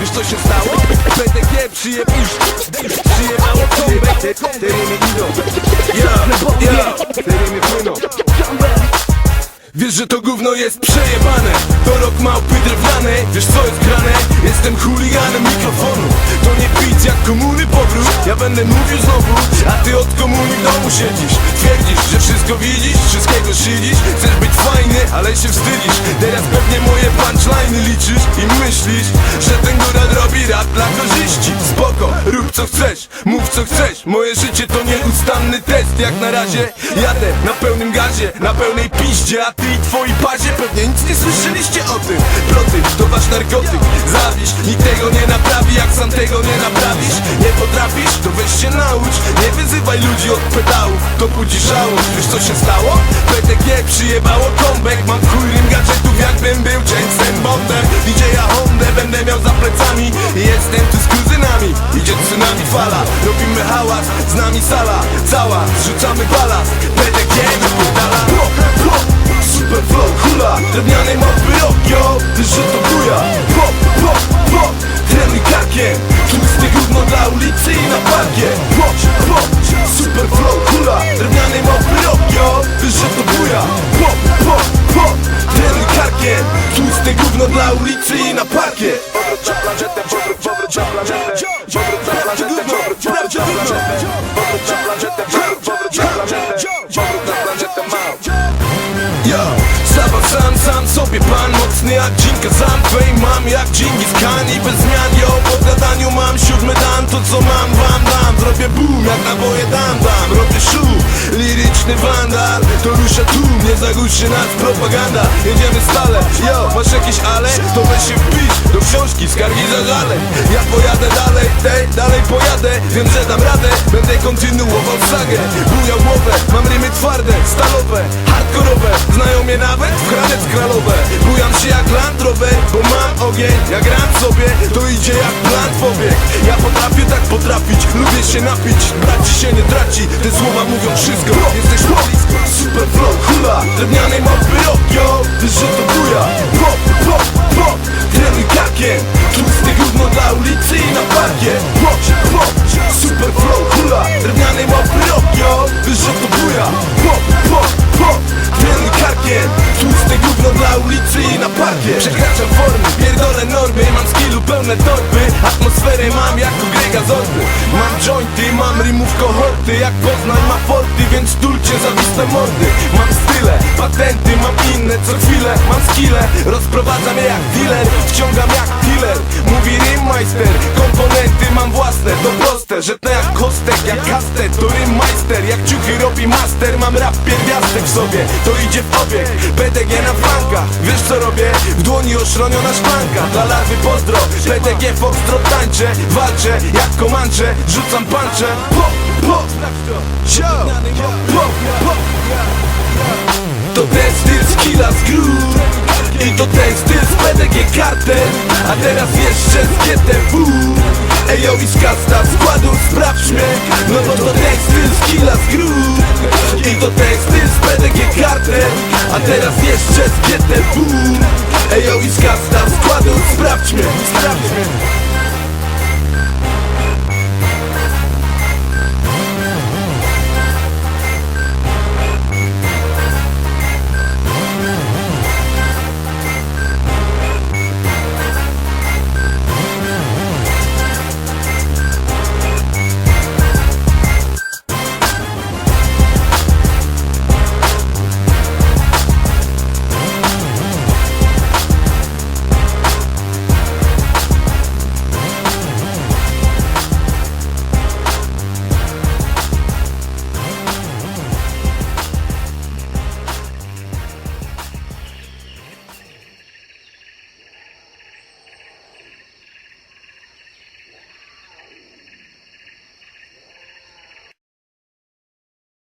Wiesz co się stało? PTG przyjem już Przyjechało comeback te rymy idą Ja, ja Te rymy płyną Wiesz, że to gówno jest przejebane. To rok małpy drewniane. Wiesz co jest grane? Jestem chuliganem mikrofonu. To nie pić jak komuny powrót. Ja będę mówił znowu A ty od komuny w domu siedzisz. Twierdzisz, że wszystko widzisz Wszystkiego szydzisz. Chcesz być fajny, ale się wstydzisz. Teraz pewnie moje punchline liczysz I myślisz, że ten góral robi rap dla korzyści. Spoko, rób co chcesz Mów co chcesz. Moje życie to nieustanny test. Jak na razie jadę na pełnym gazie Na pełnej piździe A ty i twoi pazie pewnie nic nie słyszeliście o tym. Ploty to wasz narkotyk. Zawiść, nikt tego nie naprawi Jak sam tego nie naprawisz. Nie potrafisz, to weź się naucz. Nie wyzywaj ludzi od pedałów To budzi żałość Wiesz co się stało? PTG przyjebało comeback Mam chuj rym gadżetów jakbym był Jensen Bondem. DJ ja Hondę będę miał za plecami. Jestem tu z kuzynami. Idzie tsunami fala. Robimy hałas, z nami sala Cała, zrzucamy balast. PTG pro, super flow, hula Drewniany mokry rok, yo Wiesz, że to buja. Pop, pop, pop Trenuj karkiem. Tłusty gówno dla ulicy i na parkie. Pop, pop, super flow, hula Drewniany mokry rok, yo Wiesz, że to buja. Pop, pop, pop Trenuj karkiem. Tłusty gówno dla ulicy i na parkie Yo, Saba sam, sam sobie pan Mocny jak dżinka, sam fame mam jak Dżingis Khan I bez zmian, yo, po gadaniu mam siódmy dan To co mam, wam dam, zrobię boom Jak naboje dam, dam, robię szum Liryczny wandal, to rusza tu Nie zagłuszy nas propaganda Jedziemy stale, yo, dalej, pojadę Wiem, że dam radę, będę kontynuował sagę. Bujał głowę, mam rymy twarde, stalowe, hardkorowe. Znają mnie nawet w Hradec Kralowe. Bujam się jak Land Rover, bo mam ogień. Jak gram sobie, to idzie jak plan pobieg. Ja potrafię tak potrafić, lubię się napić. Braci się nie traci, te słowa mówią wszystko. Jesteś blisko, super flow, hula. Drewniany mokry rok, yo, wiesz, że to buja. Pop, pop, pop, trenuj karkiem Tłusty gówno dla ulicy i na parkie. Pop, pop, super flow, hula. Drewniany mokry rok, yo, że to buja. Pop, pop, pop, trenuj karkiem Tłuste gówno dla ulicy i na parkie. Przekraczam formy, pierdolę normy. Mam skillu pełne torby. Atmosferę mam jak u Grega Zorby. Mam jointy, mam rymów kohorty Jak Poznań ma forty, więc tulcie zawiste mordy. Mam style, patenty, mam inne co chwilę. Mam skille, rozprowadzam je jak dealer. Wciągam jak dealer, mówi rymmeister Komponenty mam własne, to proste. To jak kostek, jak kastet To rymmeister, jak ciuchy robi master Mam rap pierwiastek w sobie, to idzie w obieg PDG na flankach, wiesz co robię? W dłoni oszroniona szklanka. Dla larwy pozdro, PDG foxtrot tańczę. Walczę jak komancze, rzucam pancze. Pop, pop, Yo, pop, pop! To ten styl z killa I to ten styl A teraz jeszcze z GTW Ejo i z kasta składu sprawdź mnie No bo to ten styl z killa z grób I to ten styl z PDG kartel A teraz jeszcze z GTW Ejo i z kasta składu sprawdź mnie Sprawdź mnie